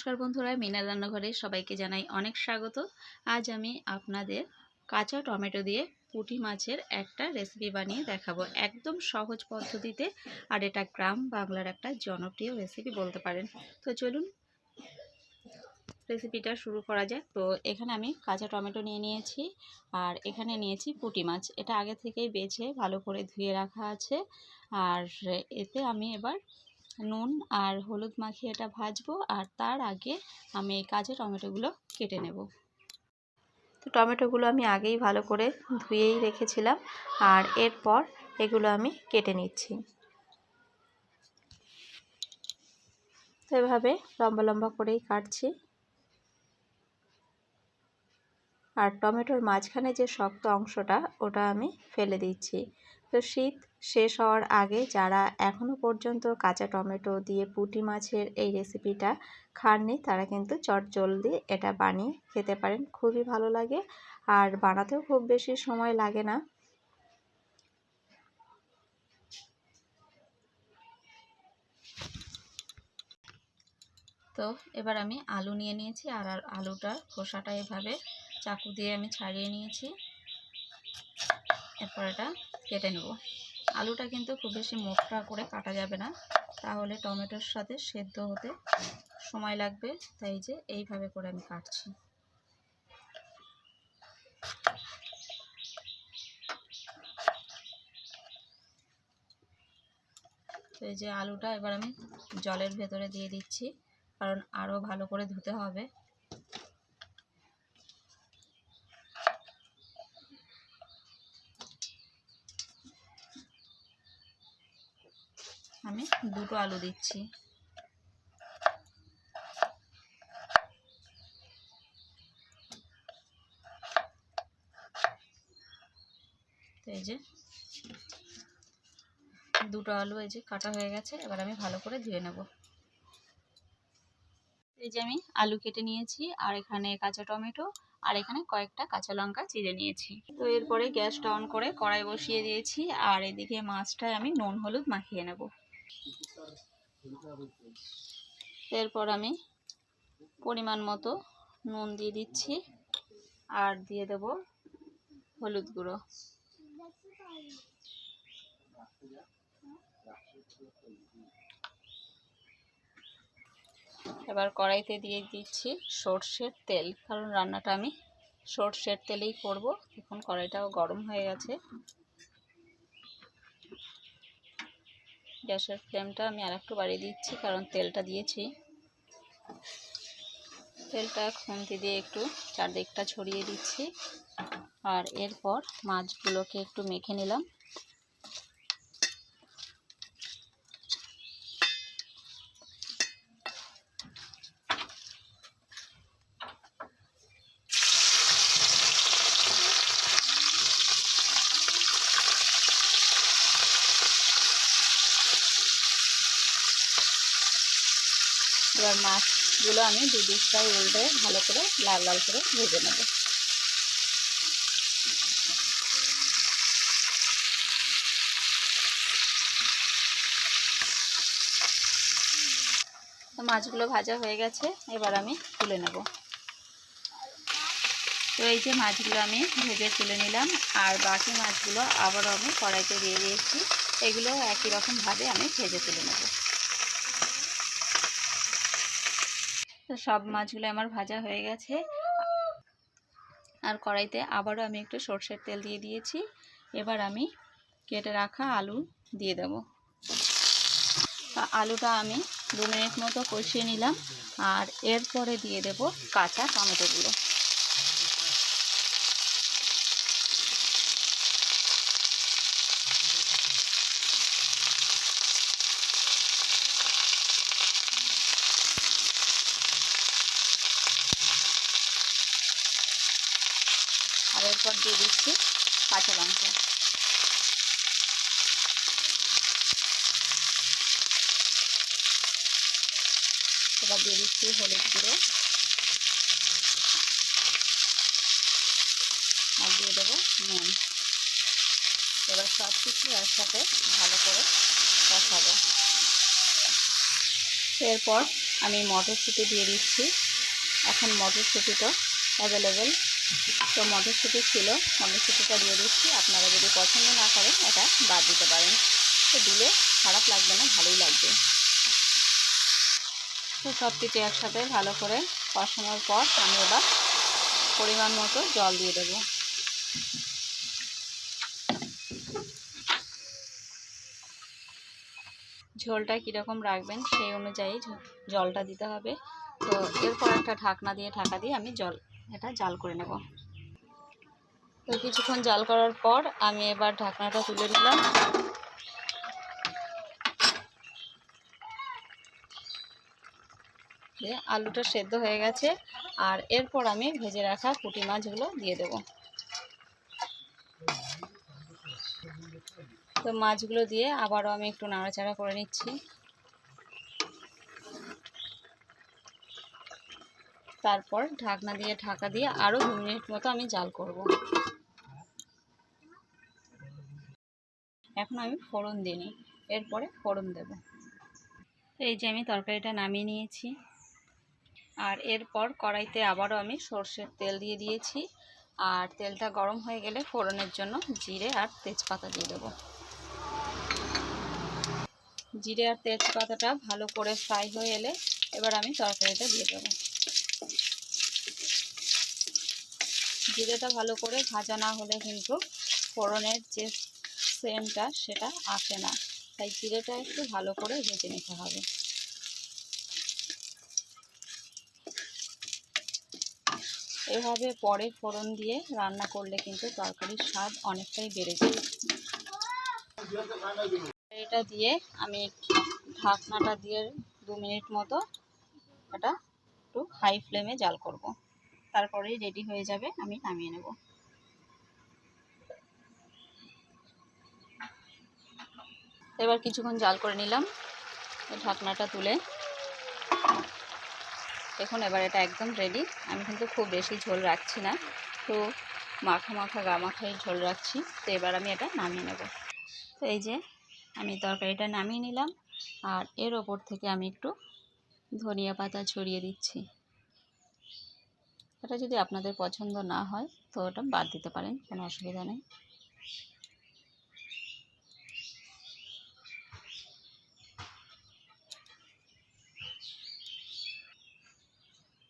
নমস্কার বন্ধুরা মিনা রান্নাঘরে সবাইকে জানাই অনেক স্বাগত। আজ আমি আপনাদের কাঁচা টমেটো দিয়ে পুঁটি মাছের একটা রেসিপি বানিয়ে দেখাবো। একদম সহজ পদ্ধতিতে, আর এটা গ্রাম বাংলার একটা জনপ্রিয় রেসিপি বলতে পারেন। তো চলুন রেসিপিটা শুরু করা যাক। তো এখানে আমি কাঁচা টমেটো নিয়ে নিয়েছি, আর এখানে নিয়েছি পুঁটি মাছ। এটা আগে থেকেই বেছে ভালো করে ধুয়ে রাখা আছে, আর এতে আমি এবার নুন আর হলুদ মাখিয়ে এটা ভাজবো আর তার আগে আমি এই কাঁচা টমেটোগুলো কেটে নেব। তো টমেটোগুলো আমি আগেই ভালো করে ধুয়েই রেখেছিলাম আর এরপর এগুলো আমি কেটে নিচ্ছি। তো এভাবে লম্বা লম্বা করেই কাটছি। আর টমেটোর মাঝখানে যে শক্ত অংশটা, ওটা আমি ফেলে দিচ্ছি। তো শীত শেষ হওয়ার আগে যারা এখনও পর্যন্ত কাঁচা টমেটো দিয়ে পুঁটি মাছের এই রেসিপিটা খাননি, তারা কিন্তু চট জলদি এটা বানিয়ে খেতে পারেন। খুবই ভালো লাগে আর বানাতেও খুব বেশি সময় লাগে না। তো এবার আমি আলু নিয়ে নিয়েছি আর আলুটার খোসাটা এভাবে চাকু দিয়ে আমি ছাড়িয়ে নিয়েছি। এরপর এটা কেটে নেব। আলুটা কিন্তু খুব বেশি মোটা করে কাটা যাবে না। তাহলে টমেটোর সাথে সেদ্ধ হতে সময় লাগবে। তাই যে এইভাবে করে আমি কাটছি। তো এই যে আলুটা এবার আমি জলের ভেতরে দিয়ে দিচ্ছি। কারণ আরও ভালো করে ধুতে হবে আমি দুটো আলু দিচ্ছি। এই যে দুটো আলু এই যে কাটা হয়ে গেছে, এবার আমি ভালো করে ধুয়ে নেব। এই যে আমি আলু কেটে নিয়েছি, আর এখানে কাঁচা টমেটো, আর এখানে কয়েকটা কাঁচা লঙ্কা চিড়ে নিয়েছি। তো এরপরে গ্যাসটা অন করে কড়াই বসিয়ে দিয়েছি, আর এদিকে মাছটায় আমি নুন হলুদ মাখিয়ে নেব। এরপর আমি পরিমাণ মতো নুন দিয়ে দিচ্ছি। আর দিয়ে দেব হলুদ গুঁড়ো। এবার কড়াইতে দিয়ে দিচ্ছি সর্ষের তেল, কারণ রান্নাটা আমি সর্ষের তেলেই করব। এখন কড়াইটাও গরম হয়ে গেছে। গ্যাসের ফ্লেমটা আমি আর একটু বাড়িয়ে দিচ্ছি, কারণ তেলটা দিয়েছি। তেলটা খুন্তি দিয়ে একটু চারদিকটা ছড়িয়ে দিচ্ছি। আর এরপর মাছগুলোকে একটু মেখে নিলাম এবার মাছগুলো আমি দু দিকটাই উল্টে ভালো করে লাল লাল করে ভেজে নেব। তো মাছগুলো ভাজা হয়ে গেছে, এবার আমি তুলে নেব। তো এই যে মাছগুলো আমি ভেজে তুলে নিলাম, আর বাকি মাছগুলো আবারও আমি কড়াইতে দিয়ে দিয়েছি, এগুলো একই রকমভাবে আমি ভেজে তুলে নেব। তো সব মাছগুলো আমার ভাজা হয়ে গেছে। আর কড়াইতে আবারও আমি একটু সর্ষের তেল দিয়ে দিয়েছি। এবার আমি কেটে রাখা আলু দিয়ে দেব। আলুটা আমি দু মিনিট মতো কষিয়ে নিলাম। আর এরপরে দিয়ে দেব কাঁচা টমেটোগুলো আর এরপর দিয়ে দিচ্ছি কাঁচা লঙ্কা। এবার দিয়ে দিচ্ছি হলুদ গুঁড়ো। আর দিয়ে দেবো নুন। এবার সব কিছু একসাথে ভালো করে কষাবো। এরপর আমি মটরশুঁটি দিয়ে দিচ্ছি। এখন মটরশুঁটিটা অ্যাভেলেবেল তো মটরশুঁটি ছিল, মটরশুঁটিটা দিয়ে দিচ্ছি। আপনারা যদি পছন্দ না করেন, এটা বাদ দিতে পারেন। তো দিলে খারাপ লাগবে না, ভালোই লাগবে। তো সব কিছু একসাথে ভালো করে কষানোর পর আমি এবার পরিমাণ মতো জল দিয়ে দেবো। ঝোলটা কীরকম রাখবেন সেই অনুযায়ী জলটা দিতে হবে। তো এরপর একটা ঢাকনা দিয়ে, ঢাকা দিয়ে আমি জল এটা জাল করে নেব। তো কিছুক্ষণ জাল করার পর আমি এবার ঢাকনাটা তুলে দিলাম দিয়ে আলুটা সেদ্ধ হয়ে গেছে, আর এরপর আমি ভেজে রাখা পুঁটি মাছগুলো দিয়ে দেব। তো মাছগুলো দিয়ে আবারও আমি একটু নাড়াচাড়া করে নিচ্ছি। তারপর ঢাকনা দিয়ে, ঢাকা দিয়ে আরও দু মিনিট মতো আমি জাল করব। এখন আমি ফোড়ন দিইনি এরপরে ফোড়ন দেব। এই যে আমি তরকারিটা নামিয়ে নিয়েছি। আর এরপর কড়াইতে আবারও আমি সর্ষের তেল দিয়ে দিয়েছি। আর তেলটা গরম হয়ে গেলে ফোড়নের জন্য জিরে আর তেজপাতা দিয়ে দেবো। জিরে আর তেজপাতাটা ভালো করে ফ্রাই হয়ে এলে এবার আমি তরকারিটা দিয়ে দেবো। জিরেটা ভালো করে ভাজা না হলে কিন্তু ফোড়নের যে সেমটা সেটা আসে না। তাই জিরেটা একটু ভালো করে ভেজে নিতে হবে। এভাবে পরে ফোড়ন দিয়ে রান্না করলে কিন্তু তরকারির স্বাদ অনেকটাই বেড়ে যায়। এটা দিয়ে আমি ঢাকনাটা দিয়ে দু মিনিট মতো এটা একটু হাই ফ্লেমে জাল করব। তারপরেই রেডি হয়ে যাবে, আমি নামিয়ে নেব। এবার কিছুক্ষণ জাল করে নিলাম, ঢাকনাটা তুলে। দেখুন এবার এটা একদম রেডি আমি কিন্তু খুব বেশি ঝোল রাখছি না, তো মাখা মাখা গা মাখাই ঝোল রাখছি, তো এবার আমি এটা নামিয়ে নেব। তো এই যে আমি তরকারিটা নামিয়ে নিলাম, আর এর ওপর থেকে আমি একটু ধনিয়া পাতা ছড়িয়ে দিচ্ছি। এটা যদি আপনাদের পছন্দ না হয়, তো ওটা বাদ দিতে পারেন, কোনো অসুবিধা নেই।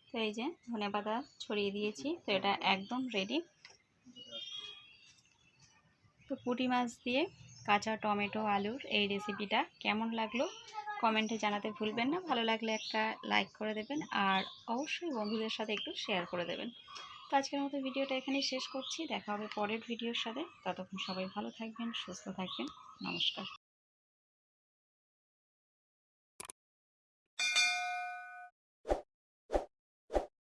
তো এই যে ধনে পাতা ছড়িয়ে দিয়েছি, তো এটা একদম রেডি তো পুঁটি মাছ দিয়ে কাঁচা টমেটো, আলুর এই রেসিপিটা কেমন লাগল? কমেন্টে জানাতে ভুলবেন না। ভালো লাগলে একটা লাইক করে দেবেন আর অবশ্যই বন্ধুদের সাথে একটু শেয়ার করে দেবেন। তো আজকের মতো ভিডিওটা এখানেই শেষ করছি। দেখা হবে পরের ভিডিওর সাথে। ততক্ষণ সবাই ভালো থাকবেন, সুস্থ থাকবেন। নমস্কার।